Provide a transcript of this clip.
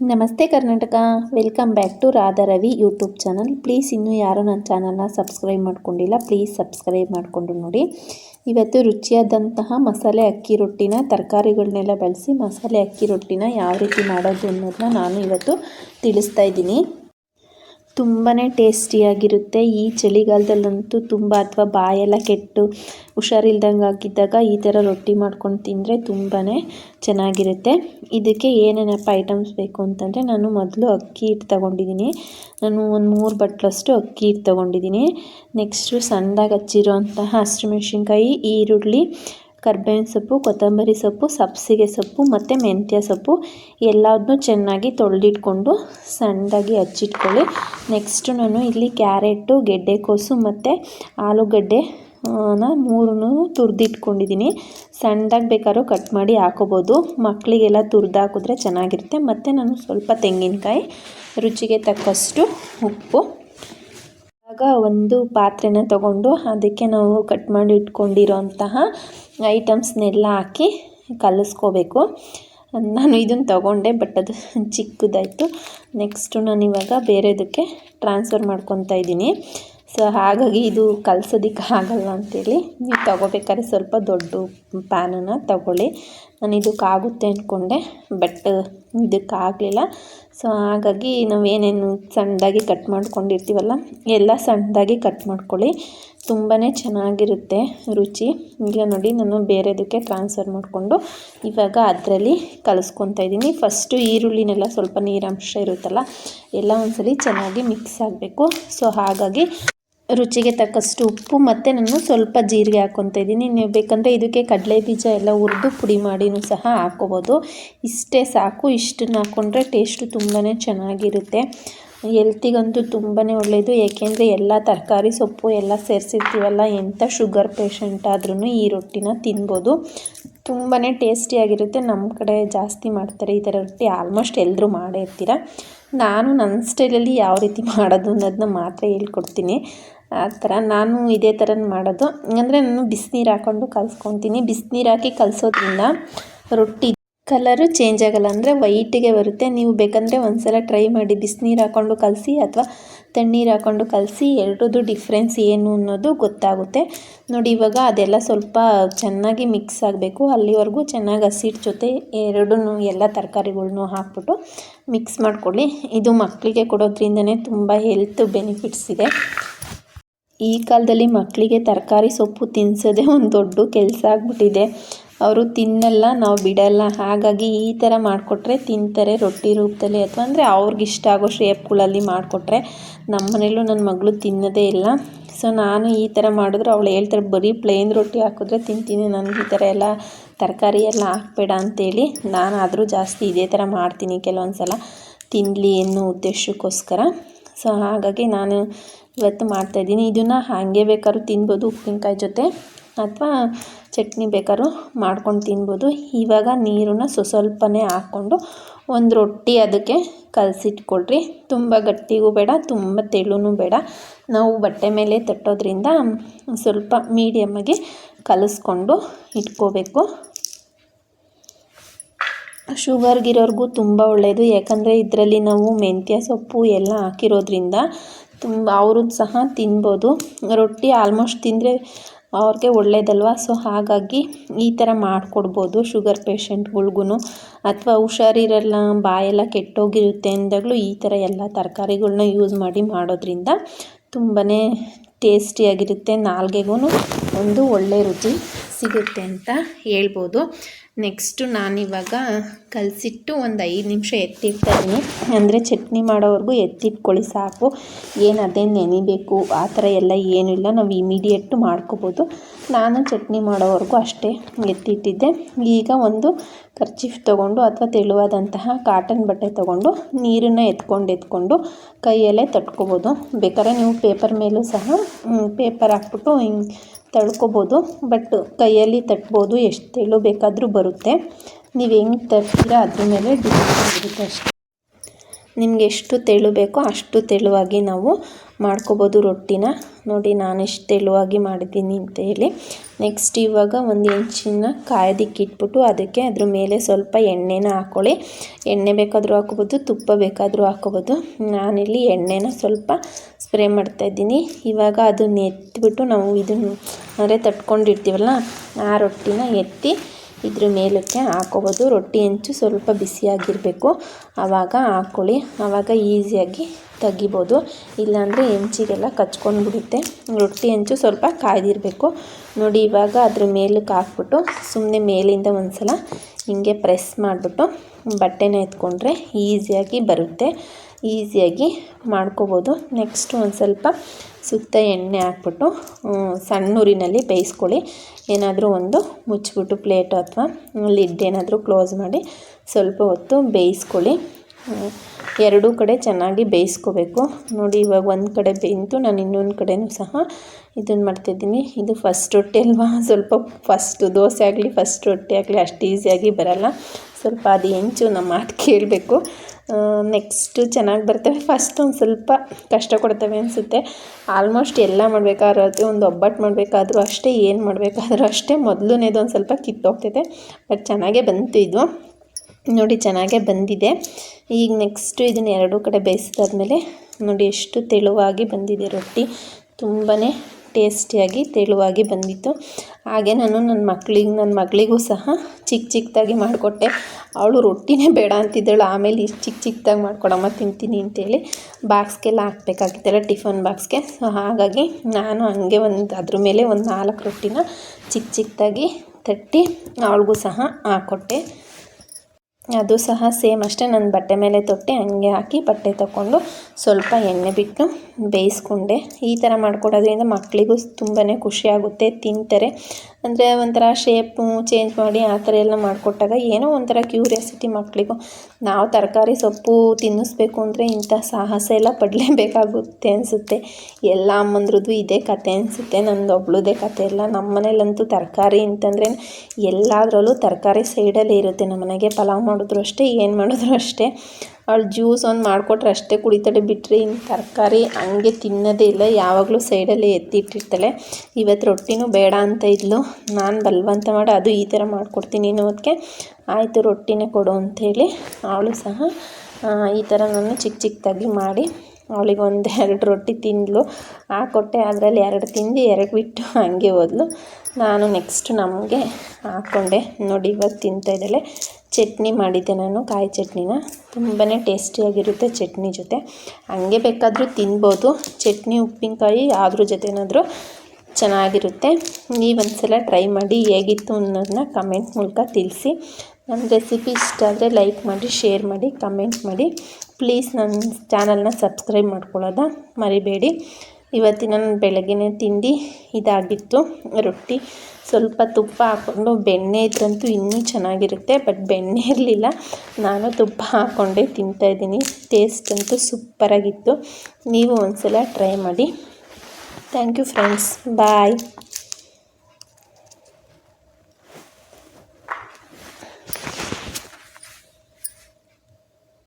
ನಮಸ್ತೆ Karnataka. Welcome back to Radha Ravi YouTube channel please ಇನ್ನೂ ಯಾರು ನನ್ನ ಚಾನಲ್ನ ಸಬ್ಸ್ಕ್ರೈಬ್ ಮಾಡ್ಕೊಂಡಿಲ್ಲ ಪ್ಲೀಸ್ ಸಬ್ಸ್ಕ್ರೈಬ್ ಮಾಡಿಕೊಂಡು ನೋಡಿ. ಇವತ್ತು ರುಚಿಯಾದಂತಹ ಮಸಾಲೆ ಅಕ್ಕಿ ರೊಟ್ಟಿನ ತರಕಾರಿಗಳನ್ನೆಲ್ಲ ಬಳಸಿ ಮಸಾಲೆ ಅಕ್ಕಿ ರೊಟ್ಟಿನ ಯಾವ ರೀತಿ ಮಾಡೋದು ಅನ್ನೋದನ್ನ ನಾನು ಇವತ್ತು ತಿಳಿಸ್ತಾ ಇದ್ದೀನಿ. ತುಂಬಾ ಟೇಸ್ಟಿಯಾಗಿರುತ್ತೆ. ಈ ಚಳಿಗಾಲದಲ್ಲಂತೂ ತುಂಬ ಅಥವಾ ಬಾಯೆಲ್ಲ ಕೆಟ್ಟು ಹುಷಾರಿಲ್ದಂಗೆ ಆಗಿದ್ದಾಗ ಈ ಥರ ರೊಟ್ಟಿ ಮಾಡ್ಕೊಂಡು ತಿಂದರೆ ತುಂಬಾ ಚೆನ್ನಾಗಿರುತ್ತೆ. ಇದಕ್ಕೆ ಏನೇನಪ್ಪ ಐಟಮ್ಸ್ ಬೇಕು ಅಂತಂದರೆ ನಾನು ಮೊದಲು ಅಕ್ಕಿ ಹಿಟ್ಟು ತೊಗೊಂಡಿದ್ದೀನಿ. ನಾನು ಒಂದು ಮೂರು ಬಟ್ಲಷ್ಟು ಅಕ್ಕಿ ಹಿಟ್ಟು ತೊಗೊಂಡಿದ್ದೀನಿ. ನೆಕ್ಸ್ಟು ಸಣ್ಣದಾಗಿ ಹಚ್ಚಿರೋಂತಹ ಹಸಿಮೆಣ್ಸಿನ್ಕಾಯಿ, ಈರುಳ್ಳಿ ಕರ್ಬೇವಿನ ಸೊಪ್ಪು, ಕೊತ್ತಂಬರಿ ಸೊಪ್ಪು, ಸಬ್ಸಿಗೆ ಸೊಪ್ಪು ಮತ್ತು ಮೆಂತ್ಯ ಸೊಪ್ಪು ಎಲ್ಲದನ್ನು ಚೆನ್ನಾಗಿ ತೊಳೆದಿಟ್ಕೊಂಡು ಸಣ್ಣದಾಗಿ ಹಚ್ಚಿಟ್ಕೊಳ್ಳಿ. ನೆಕ್ಸ್ಟು ನಾನು ಇಲ್ಲಿ ಕ್ಯಾರೆಟು ಗೆಡ್ಡೆಕೋಸು ಮತ್ತು ಆಲೂಗಡ್ಡೆ ನ ಮೂರನ್ನು ತುರಿದಿಟ್ಕೊಂಡಿದ್ದೀನಿ. ಸಣ್ಣದಾಗಿ ಬೇಕಾದ್ರೂ ಕಟ್ ಮಾಡಿ ಹಾಕೋಬೋದು. ಮಕ್ಕಳಿಗೆಲ್ಲ ತುರಿದು ಹಾಕಿದ್ರೆ ಚೆನ್ನಾಗಿರುತ್ತೆ. ಮತ್ತು ನಾನು ಸ್ವಲ್ಪ ತೆಂಗಿನಕಾಯಿ, ರುಚಿಗೆ ತಕ್ಕಷ್ಟು ಉಪ್ಪು. ಆಗ ಒಂದು ಪಾತ್ರೆನ ತಗೊಂಡು ಅದಕ್ಕೆ ನಾವು ಕಟ್ ಮಾಡಿ ಇಟ್ಕೊಂಡಿರೋಂತಹ ಐಟಮ್ಸ್ನೆಲ್ಲ ಹಾಕಿ ಕಲಿಸ್ಕೋಬೇಕು. ನಾನು ಇದನ್ನು ತಗೊಂಡೆ ಬಟ್ ಅದು ಚಿಕ್ಕದಾಯಿತು. ನೆಕ್ಸ್ಟು ನಾನು ಇವಾಗ ಬೇರೆದಕ್ಕೆ ಟ್ರಾನ್ಸ್ಫರ್ ಮಾಡ್ಕೊತಾ ಇದ್ದೀನಿ. ಸೊ ಹಾಗಾಗಿ ಇದು ಕಲ್ಸೋದಕ್ಕೆ ಆಗಲ್ಲ ಅಂತೇಳಿ. ನೀವು ತಗೋಬೇಕಾದ್ರೆ ಸ್ವಲ್ಪ ದೊಡ್ಡ ಪ್ಯಾನನ್ನು ತಗೊಳ್ಳಿ. ನಾನು ಇದಕ್ಕಾಗುತ್ತೆ ಅಂದ್ಕೊಂಡೆ ಬಟ್ ಇದಕ್ಕಾಗಲಿಲ್ಲ. ಸೊ ಹಾಗಾಗಿ ನಾವು ಏನೇನು ಸಣ್ಣದಾಗಿ ಕಟ್ ಮಾಡ್ಕೊಂಡಿರ್ತೀವಲ್ಲ, ಎಲ್ಲ ಸಣ್ಣದಾಗಿ ಕಟ್ ಮಾಡ್ಕೊಳ್ಳಿ. ತುಂಬಾ ಚೆನ್ನಾಗಿರುತ್ತೆ ರುಚಿ. ಈಗ ನೋಡಿ, ನಾನು ಬೇರೆದಕ್ಕೆ ಟ್ರಾನ್ಸ್ಫರ್ ಮಾಡಿಕೊಂಡು ಇವಾಗ ಅದರಲ್ಲಿ ಕಲಿಸ್ಕೊತಾ ಇದ್ದೀನಿ. ಫಸ್ಟು ಈರುಳ್ಳಿನೆಲ್ಲ ಸ್ವಲ್ಪ ನೀರಾಂಶ ಇರುತ್ತಲ್ಲ, ಎಲ್ಲ ಒಂದ್ಸಲಿ ಚೆನ್ನಾಗಿ ಮಿಕ್ಸ್ ಆಗಬೇಕು. ಸೊ ಹಾಗಾಗಿ ರುಚಿಗೆ ತಕ್ಕಷ್ಟು ಉಪ್ಪು ಮತ್ತು ನಾನು ಸ್ವಲ್ಪ ಜೀರಿಗೆ ಹಾಕ್ಕೊತಾ ಇದ್ದೀನಿ. ನೀವು ಬೇಕಂದರೆ ಇದಕ್ಕೆ ಕಡಲೆ ಬೀಜ ಎಲ್ಲ ಹುರಿದು ಪುಡಿ ಮಾಡಿನೂ ಸಹ ಹಾಕ್ಕೋಬೋದು ಇಷ್ಟೇ ಸಾಕು. ಇಷ್ಟನ್ನು ಹಾಕ್ಕೊಂಡ್ರೆ ಟೇಸ್ಟು ತುಂಬಾ ಚೆನ್ನಾಗಿರುತ್ತೆ. ಎಲ್ತಿಗಂತೂ ತುಂಬಾ ಒಳ್ಳೆಯದು ಏಕೆಂದರೆ ಎಲ್ಲ ತರಕಾರಿ, ಸೊಪ್ಪು ಎಲ್ಲ ಸೇರಿಸಿರ್ತೀವಲ್ಲ, ಎಂಥ ಶುಗರ್ ಪೇಷಂಟ್ ಆದ್ರೂ ಈ ರೊಟ್ಟಿನ ತಿನ್ಬೋದು. ತುಂಬಾ ಟೇಸ್ಟಿಯಾಗಿರುತ್ತೆ ನಮ್ಮ ಕಡೆ ಜಾಸ್ತಿ ಮಾಡ್ತಾರೆ ಈ ಥರ ರೊಟ್ಟಿ. ಆಲ್ಮೋಸ್ಟ್ ಎಲ್ಲರೂ ಮಾಡೇ ಇರ್ತೀರ ನಾನು ನನ್ನ ಸ್ಟೈಲಲ್ಲಿ ಯಾವ ರೀತಿ ಮಾಡೋದು ಅನ್ನೋದನ್ನ ಮಾತ್ರ ಹೇಳ್ಕೊಡ್ತೀನಿ. ಆ ಥರ ನಾನು ಇದೇ ಥರ ಮಾಡೋದು. ಅಂದರೆ ನಾನು ಬಿಸಿನೀರು ಹಾಕ್ಕೊಂಡು ಕಲ್ಸ್ಕೊತೀನಿ. ಬಿಸಿನೀರು ಹಾಕಿ ಕಲಸೋದ್ರಿಂದ ರೊಟ್ಟಿ ಕಲರು ಚೇಂಜ್ ಆಗೋಲ್ಲ. ಅಂದರೆ ವೈಟಿಗೆ ಬರುತ್ತೆ. ನೀವು ಬೇಕಂದರೆ ಒಂದು ಸಲ ಟ್ರೈ ಮಾಡಿ ಬಿಸಿನೀರು ಹಾಕ್ಕೊಂಡು ಕಲಸಿ ಅಥವಾ ತಣ್ಣೀರು ಹಾಕ್ಕೊಂಡು ಕಲಸಿ ಎರಡರದ್ದು ಡಿಫ್ರೆನ್ಸ್ ಏನು ಅನ್ನೋದು ಗೊತ್ತಾಗುತ್ತೆ. ನೋಡಿ, ಇವಾಗ ಅದೆಲ್ಲ ಸ್ವಲ್ಪ ಚೆನ್ನಾಗಿ ಮಿಕ್ಸ್ ಆಗಬೇಕು. ಅಲ್ಲಿವರೆಗೂ ಚೆನ್ನಾಗಿ ಹಸಿಟ್ಟು ಜೊತೆ ಎರಡೂ ಎಲ್ಲ ತರಕಾರಿಗಳನ್ನು ಹಾಕ್ಬಿಟ್ಟು ಮಿಕ್ಸ್ ಮಾಡ್ಕೊಳ್ಳಿ. ಇದು ಮಕ್ಕಳಿಗೆ ಕೊಡೋದ್ರಿಂದನೇ ತುಂಬ ಹೆಲ್ತ್ ಬೆನಿಫಿಟ್ಸ್ ಇದೆ. ಈ ಕಾಲದಲ್ಲಿ ಮಕ್ಕಳಿಗೆ ತರಕಾರಿ ಸೊಪ್ಪು ತಿನ್ನಿಸೋದೇ ಒಂದು ದೊಡ್ಡ ಕೆಲಸ ಆಗಿಬಿಟ್ಟಿದೆ. ಅವರು ತಿನ್ನಲ್ಲ, ನಾವು ಬಿಡಲ್ಲ. ಹಾಗಾಗಿ ಈ ಥರ ಮಾಡಿಕೊಟ್ರೆ ತಿಂತಾರೆ ರೊಟ್ಟಿ ರೂಪದಲ್ಲಿ ಅಥವಾ ಅಂದರೆ ಅವ್ರಿಗಿಷ್ಟ ಆಗೋ ಶೇಪ್ಗಳಲ್ಲಿ ಮಾಡಿಕೊಟ್ರೆ ನಮ್ಮ ಮನೇಲೂ ನನ್ನ ಮಗಳು ತಿನ್ನೋದೇ ಇಲ್ಲ. ಸೊ ನಾನು ಈ ಥರ ಮಾಡಿದ್ರೆ, ಅವಳು ಹೇಳ್ತಾರೆ, ಬರೀ ಪ್ಲೇನ್ ರೊಟ್ಟಿ ಹಾಕಿದ್ರೆ ತಿಂತೀನಿ, ನನಗೆ ಈ ಥರ ಎಲ್ಲ ತರಕಾರಿ ಎಲ್ಲ ಹಾಕ್ಬೇಡ ಅಂತೇಳಿ. ನಾನು ಆದರೂ ಜಾಸ್ತಿ ಇದೇ ಥರ ಮಾಡ್ತೀನಿ ಕೆಲವೊಂದು ಸಲ ತಿನ್ನಲಿ ಅನ್ನೋ ಉದ್ದೇಶಕ್ಕೋಸ್ಕರ. ಸೊ ಹಾಗಾಗಿ ನಾನು ಇವತ್ತು ಮಾಡ್ತಾಯಿದ್ದೀನಿ ಇದನ್ನು ಹಾಗೆ ಬೇಕಾದ್ರೂ ತಿನ್ಬೋದು ಉಪ್ಪಿನಕಾಯಿ ಜೊತೆ ಅಥವಾ ಚಟ್ನಿ ಬೇಕಾದ್ರೂ ಮಾಡ್ಕೊಂಡು ತಿನ್ಬೋದು. ಇವಾಗ ನೀರನ್ನು ಸೊ, ಸ್ವಲ್ಪನೇ ಹಾಕ್ಕೊಂಡು ಒಂದು ರೊಟ್ಟಿ ಅದಕ್ಕೆ ಕಲಸಿಟ್ಕೊಳ್ರಿ. ತುಂಬ ಗಟ್ಟಿಗೂ ಬೇಡ, ತುಂಬ ತೆಳುನೂ ಬೇಡ. ನಾವು ಬಟ್ಟೆ ಮೇಲೆ ತಟ್ಟೋದ್ರಿಂದ ಸ್ವಲ್ಪ ಮೀಡಿಯಮ್ಮಾಗಿ ಕಲಸ್ಕೊಂಡು ಇಟ್ಕೋಬೇಕು. ಶುಗರ್ಗಿರೋರ್ಗೂ ತುಂಬ ಒಳ್ಳೆಯದು ಯಾಕಂದರೆ ಇದರಲ್ಲಿ ನಾವು ಮೆಂತ್ಯ, ಸೊಪ್ಪು ಎಲ್ಲ ಹಾಕಿರೋದ್ರಿಂದ ತುಂಬ ಅವರು ಸಹ ತಿನ್ಬೋದು. ರೊಟ್ಟಿ ಆಲ್ಮೋಸ್ಟ್ ತಿಂದರೆ ಅವ್ರಿಗೆ ಒಳ್ಳೇದಲ್ವ? ಸೊ, ಹಾಗಾಗಿ ಈ ಥರ ಮಾಡಿಕೊಡ್ಬೋದು ಶುಗರ್ ಪೇಷಂಟ್ಗಳ್ಗೂ ಅಥವಾ ಹುಷಾರಿರಲ್ಲ, ಬಾಯೆಲ್ಲ ಕೆಟ್ಟೋಗಿರುತ್ತೆ ಅಂದಾಗಲೂ ಈ ಥರ ಎಲ್ಲ ತರಕಾರಿಗಳ್ನ ಯೂಸ್ ಮಾಡಿ ಮಾಡೋದ್ರಿಂದ ತುಂಬಾ ಟೇಸ್ಟಿಯಾಗಿರುತ್ತೆ. ನಾಲ್ಗೆಗೂ ಒಂದು ಒಳ್ಳೆ ರುಚಿ. ಸಿಗುತ್ತೆ ಅಂತ ಹೇಳ್ಬೋದು. ನೆಕ್ಸ್ಟು ನಾನಿವಾಗ ಕಲಸಿಟ್ಟು ಒಂದು ಐದು ನಿಮಿಷ ಎತ್ತಿಟ್ಕೊಳ್ತೀನಿ ಅಂದರೆ ಚಟ್ನಿ ಮಾಡೋವರೆಗೂ ಎತ್ತಿಟ್ಕೊಳ್ಳಿ ಸಾಕು. ಏನು ಅದೇ ನೆನಿಬೇಕು, ಆ ಥರ ಎಲ್ಲ ಏನಿಲ್ಲ ನಾವು ಇಮಿಡಿಯೇಟು ಮಾಡ್ಕೋಬೋದು. ನಾನು ಚಟ್ನಿ ಮಾಡೋವರೆಗೂ ಅಷ್ಟೇ ಎತ್ತಿಟ್ಟಿದ್ದೆ. ಈಗ ಒಂದು ಕರ್ಚಿಫ್ ತೊಗೊಂಡು ಅಥವಾ ತೆಳುವಾದಂತಹ ಕಾಟನ್ ಬಟ್ಟೆ ತೊಗೊಂಡು ನೀರನ್ನು ಎತ್ಕೊಂಡು ಎತ್ಕೊಂಡು ಕೈಯಲ್ಲೇ ತಟ್ಕೋಬೋದು. ಬೇಕಾದ್ರೆ ನೀವು ಪೇಪರ್ ಮೇಲೂ ಸಹ ಪೇಪರ್ ಹಾಕ್ಬಿಟ್ಟು ತಳ್ಕೊಬೋದು. ಬಟ್ ಕೈಯಲ್ಲಿ ತಟ್ಬೋದು, ಎಷ್ಟು ತೆಳು ಬೇಕಾದರೂ ಬರುತ್ತೆ. ನೀವು ಹೆಂಗೆ ತರ್ತೀರಾ ಅದ್ರ ಮೇಲೆ ಡಿಪೆಂಡ್ ಆಗಿರುತ್ತೆ ಅಷ್ಟೇ. ನಿಮ್ಗೆ ಎಷ್ಟು ತೆಳು ಬೇಕೋ ಅಷ್ಟು ತೆಳುವಾಗಿ ನಾವು ಮಾಡ್ಕೋಬೋದು ರೊಟ್ಟಿನ. ನೋಡಿ, ನಾನು ಎಷ್ಟು ತೆಳುವಾಗಿ ಮಾಡಿದ್ದೀನಿ ಅಂತ ಹೇಳಿ. ನೆಕ್ಸ್ಟ್ ಇವಾಗ ಒಂದು ಇಂಚಿನ ಕಾಯೋದಕ್ಕೆ ಇಟ್ಬಿಟ್ಟು ಅದಕ್ಕೆ ಅದ್ರ ಮೇಲೆ ಸ್ವಲ್ಪ ಎಣ್ಣೆನ ಹಾಕ್ಕೊಳ್ಳಿ ಎಣ್ಣೆ ಬೇಕಾದರೂ ಹಾಕೋಬೋದು ತುಪ್ಪ ಬೇಕಾದರೂ ಹಾಕೋಬೋದು ನಾನಿಲ್ಲಿ ಎಣ್ಣೆನ ಸ್ವಲ್ಪ ಸ್ಪ್ರೇ ಮಾಡ್ತಾಯಿದ್ದೀನಿ ಇವಾಗ ಅದನ್ನ ಎತ್ತಿಬಿಟ್ಟು ನಾವು ಇದನ್ನು ಅಂದರೆ ತಟ್ಕೊಂಡಿರ್ತೀವಲ್ಲ, ಆ ರೊಟ್ಟಿನ ಎತ್ತಿ ಇದ್ರ ಮೇಲಕ್ಕೆ ಹಾಕೋಬೋದು. ರೊಟ್ಟಿ ಹೆಂಚು ಸ್ವಲ್ಪ ಬಿಸಿಯಾಗಿರಬೇಕು. ಆವಾಗ ಹಾಕ್ಕೊಳ್ಳಿ ಆವಾಗ ಈಸಿಯಾಗಿ ತೆಗಿಬೋದು. ಇಲ್ಲಾಂದರೆ ಹೆಂಚಿಗೆಲ್ಲ ಕಚ್ಕೊಂಡ್ಬಿಡುತ್ತೆ. ರೊಟ್ಟಿ ಹೆಂಚು ಸ್ವಲ್ಪ ಕಾಯ್ದಿರಬೇಕು. ನೋಡಿ, ಇವಾಗ ಅದ್ರ ಮೇಲಕ್ಕೆ ಹಾಕ್ಬಿಟ್ಟು ಸುಮ್ಮನೆ ಮೇಲಿಂದ ಒಂದು ಸಲ ಹಿಂಗೆ ಪ್ರೆಸ್ ಮಾಡಿಬಿಟ್ಟು ಬಟ್ಟೆನ ಎತ್ಕೊಂಡ್ರೆ ಈಸಿಯಾಗಿ ಬರುತ್ತೆ. ಈಸಿಯಾಗಿ ಮಾಡ್ಕೋಬೋದು. ನೆಕ್ಸ್ಟ್ ಒಂದು ಸ್ವಲ್ಪ ಸುತ್ತ ಎಣ್ಣೆ ಹಾಕ್ಬಿಟ್ಟು ಸಣ್ಣೂರಿನಲ್ಲಿ ಬೇಯಿಸ್ಕೊಳ್ಳಿ. ಏನಾದರೂ ಒಂದು ಮುಚ್ಚಿಬಿಟ್ಟು ಪ್ಲೇಟ್ ಅಥವಾ ಲಿಡ್ ಏನಾದರೂ ಕ್ಲೋಸ್ ಮಾಡಿ ಸ್ವಲ್ಪ ಹೊತ್ತು ಬೇಯಿಸ್ಕೊಳ್ಳಿ. ಎರಡೂ ಕಡೆ ಚೆನ್ನಾಗಿ ಬೇಯಿಸ್ಕೋಬೇಕು. ನೋಡಿ, ಇವಾಗ ಒಂದು ಕಡೆ ಬೆಂತು ನಾನು ಇನ್ನೊಂದು ಕಡೆನೂ ಸಹ ಇದನ್ನು ಮಾಡ್ತಿದ್ದೀನಿ. ಇದು ಫಸ್ಟ್ ರೊಟ್ಟಿ ಅಲ್ವಾ? ಸ್ವಲ್ಪ ಫಸ್ಟ್ ದೋಸೆ ಆಗಲಿ ಫಸ್ಟ್ ರೊಟ್ಟಿ ಆಗಲಿ, ಅಷ್ಟು ಈಸಿಯಾಗಿ ಬರಲ್ಲ. ಸ್ವಲ್ಪ ಅದು ಹೆಂಚು ನಮ್ಮ ಮಾತು ಕೇಳಬೇಕು. ನೆಕ್ಸ್ಟು ಚೆನ್ನಾಗಿ ಬರ್ತವೆ. ಫಸ್ಟ್ ಒಂದು ಸ್ವಲ್ಪ ಕಷ್ಟ ಕೊಡ್ತವೆ ಅನಿಸುತ್ತೆ. ಆಲ್ಮೋಸ್ಟ್ ಎಲ್ಲ ಮಾಡಬೇಕಾದ್ರೆ, ಒಂದು ಒಬ್ಬಟ್ಟು ಮಾಡಬೇಕಾದ್ರೂ ಅಷ್ಟೇ, ಏನು ಮಾಡಬೇಕಾದ್ರೂ ಅಷ್ಟೇ. ಮೊದಲನೇದು ಒಂದು ಸ್ವಲ್ಪ ಕಿತ್ತೋಗ್ತೈತೆ ಬಟ್ ಚೆನ್ನಾಗೇ ಬಂತು ಇದು. ನೋಡಿ ಚೆನ್ನಾಗೇ ಬಂದಿದೆ. ಈಗ ನೆಕ್ಸ್ಟು ಇದನ್ನು ಎರಡೂ ಕಡೆ ಬೇಯಿಸಿದಾದ್ಮೇಲೆ ನೋಡಿ ಎಷ್ಟು ತೆಳುವಾಗಿ ಬಂದಿದೆ ರೊಟ್ಟಿ. ತುಂಬಾ ಟೇಸ್ಟಿಯಾಗಿ ತೆಳುವಾಗಿ ಬಂದಿತ್ತು. ಹಾಗೆ ನಾನು ನನ್ನ ಮಕ್ಕಳಿಗೆ ನನ್ನ ಮಗಳಿಗೂ ಸಹ ಚಿಕ್ಕ ಚಿಕ್ಕದಾಗಿ ಮಾಡಿಕೊಟ್ಟೆ. ಅವಳು ರೊಟ್ಟಿನೇ ಬೇಡ ಅಂತಿದ್ದಳು. ಆಮೇಲೆ ಇಷ್ಟು ಚಿಕ್ಕ ಚಿಕ್ಕದಾಗಿ ಮಾಡ್ಕೊಡಮ್ಮ, ತಿಂತೀನಿ ಅಂತೇಳಿ ಬಾಕ್ಸ್ಗೆಲ್ಲ ಹಾಕ್ಬೇಕಾಗಿತ್ತಲ್ಲ, ಟಿಫನ್ ಬಾಕ್ಸ್ಗೆ. ಸೊ ಹಾಗಾಗಿ ನಾನು ಹಂಗೆ ಒಂದು, ಅದ್ರ ಮೇಲೆ ಒಂದು ನಾಲ್ಕು ರೊಟ್ಟಿನ ಚಿಕ್ಕ ಚಿಕ್ಕದಾಗಿ ತಟ್ಟಿ ಅವಳಿಗೂ ಸಹ ಹಾಕ್ಕೊಟ್ಟೆ ಅದು ಸಹ ಸೇಮ್ ಅಷ್ಟೇ. ನಾನು ಬಟ್ಟೆ ಮೇಲೆ ತೊಟ್ಟೆ, ಹಂಗೆ ಹಾಕಿ ಬಟ್ಟೆ ತಗೊಂಡು ಸ್ವಲ್ಪ ಎಣ್ಣೆ ಬಿಟ್ಟು ಬೇಯಿಸ್ಕೊಂಡೆ. ಈ ಥರ ಮಾಡ್ಕೊಡೋದ್ರಿಂದ ಮಕ್ಕಳಿಗೂ ತುಂಬಾ ಖುಷಿಯಾಗುತ್ತೆ ತಿಂತಾರೆ. ಅಂದರೆ ಒಂಥರ ಶೇಪು ಚೇಂಜ್ ಮಾಡಿ ಆ ಥರ ಎಲ್ಲ ಮಾಡಿಕೊಟ್ಟಾಗ ಏನೋ ಒಂಥರ ಕ್ಯೂರಿಯಾಸಿಟಿ ಮಕ್ಕಳಿಗೂ ನಾವು ತರಕಾರಿ ಸೊಪ್ಪು ತಿನ್ನಿಸ್ಬೇಕು ಅಂದರೆ ಇಂಥ ಸಾಹಸ ಎಲ್ಲ ಪಡಲೇಬೇಕಾಗುತ್ತೆ ಅನಿಸುತ್ತೆ. ಎಲ್ಲ ಅಮ್ಮಂದ್ರದ್ದು ಇದೇ ಕತೆ ಅನಿಸುತ್ತೆ ನಂದು ಒಬ್ಳದೇ ಕತೆ ಎಲ್ಲ ನಮ್ಮ ಮನೇಲಂತೂ ತರಕಾರಿ ಅಂತಂದರೆ ಎಲ್ಲದರಲ್ಲೂ ತರಕಾರಿ ಸೈಡಲ್ಲೇ ಇರುತ್ತೆ. ನಮ್ಮ ಮನೆಗೆ ಪಲಾವ್ ಮಾಡಿದ್ರು ಅಷ್ಟೇ, ಏನು ಮಾಡಿದ್ರು ಅಷ್ಟೇ. ಅವಳು ಜ್ಯೂಸ್ ಒಂದು ಮಾಡಿಕೊಟ್ರೆ ಅಷ್ಟೇ ಕುಡಿತಾಳೆ. ಬಿಟ್ಟರೆ ಇನ್ನು ತರಕಾರಿ ಹಂಗೆ ತಿನ್ನೋದೇ ಇಲ್ಲ. ಯಾವಾಗಲೂ ಸೈಡಲ್ಲೇ ಎತ್ತಿಟ್ಟಿರ್ತಾಳೆ. ಇವತ್ತು ರೊಟ್ಟಿನೂ ಬೇಡ ಅಂತ ಇದ್ಲು. ನಾನು ಬಲ್ವಂತ ಮಾಡಿ. ಅದು ಈ ಥರ ಮಾಡಿಕೊಡ್ತೀನಿ ಅನ್ನೋದಕ್ಕೆ ಆಯಿತು, ರೊಟ್ಟಿನೇ ಕೊಡು ಅಂಥೇಳಿ ಅವಳು ಸಹ ಈ ಥರ ನಾನು ಚಿಕ್ಕ ಚಿಕ್ಕದಾಗಿ ಮಾಡಿ ಅವಳಿಗೆ ಒಂದು ಎರಡು ರೊಟ್ಟಿ ತಿಂದಳು ಆ ಕೊಟ್ಟೆ ಅದರಲ್ಲಿ ಎರಡು ತಿಂದು ಎರಡು ಬಿಟ್ಟು ಹಂಗೆ ಹೋದ್ಲು. ನಾನು ನೆಕ್ಸ್ಟ್ ನಮಗೆ ಹಾಕ್ಕೊಂಡೆ ನೋಡಿ ಇವಾಗ ತಿಂತಾಯಿದ್ದಾಳೆ ಚಟ್ನಿ ಮಾಡಿದ್ದೆ ನಾನು, ಕಾಯಿ ಚಟ್ನಿನ. ತುಂಬಾ ಟೇಸ್ಟಿಯಾಗಿರುತ್ತೆ ಚಟ್ನಿ ಜೊತೆ. ಹಂಗೆ ಬೇಕಾದರೂ ತಿನ್ಬೋದು. ಚಟ್ನಿ, ಉಪ್ಪಿನಕಾಯಿ ಆದ್ರೂ ಜೊತೆನಾದರೂ ಚೆನ್ನಾಗಿರುತ್ತೆ. ನೀವೊಂದು ಸಲ ಟ್ರೈ ಮಾಡಿ ಹೇಗಿತ್ತು ಅನ್ನೋದನ್ನ ಕಮೆಂಟ್ ಮೂಲಕ ತಿಳಿಸಿ. ನನ್ನ ರೆಸಿಪಿ ಇಷ್ಟ ಆದರೆ ಲೈಕ್ ಮಾಡಿ, ಶೇರ್ ಮಾಡಿ, ಕಮೆಂಟ್ ಮಾಡಿ. ಪ್ಲೀಸ್ ನನ್ನ ಚಾನಲ್ನ ಸಬ್ಸ್ಕ್ರೈಬ್ ಮಾಡ್ಕೊಳ್ಳೋದ ಮರಿಬೇಡಿ. ಇವತ್ತಿನ ನನ್ನ ಬೆಳಗ್ಗೆ ತಿಂಡಿ ಇದಾಗಿತ್ತು. ರೊಟ್ಟಿ. ಸ್ವಲ್ಪ ತುಪ್ಪ ಹಾಕ್ಕೊಂಡು ಬೆಣ್ಣೆ ಇದ್ರಂತೂ ಇನ್ನೂ ಚೆನ್ನಾಗಿರುತ್ತೆ, ಬಟ್ ಬೆಣ್ಣೆ ಇರಲಿಲ್ಲ. ನಾನು ತುಪ್ಪ ಹಾಕ್ಕೊಂಡೇ ತಿಂತಾಯಿದ್ದೀನಿ ಟೇಸ್ಟ್ ಅಂತೂ ಸೂಪರಾಗಿತ್ತು. ನೀವು ಒಂದು ಸಲ ಟ್ರೈ ಮಾಡಿ. Thank you friends. ಬಾಯ್.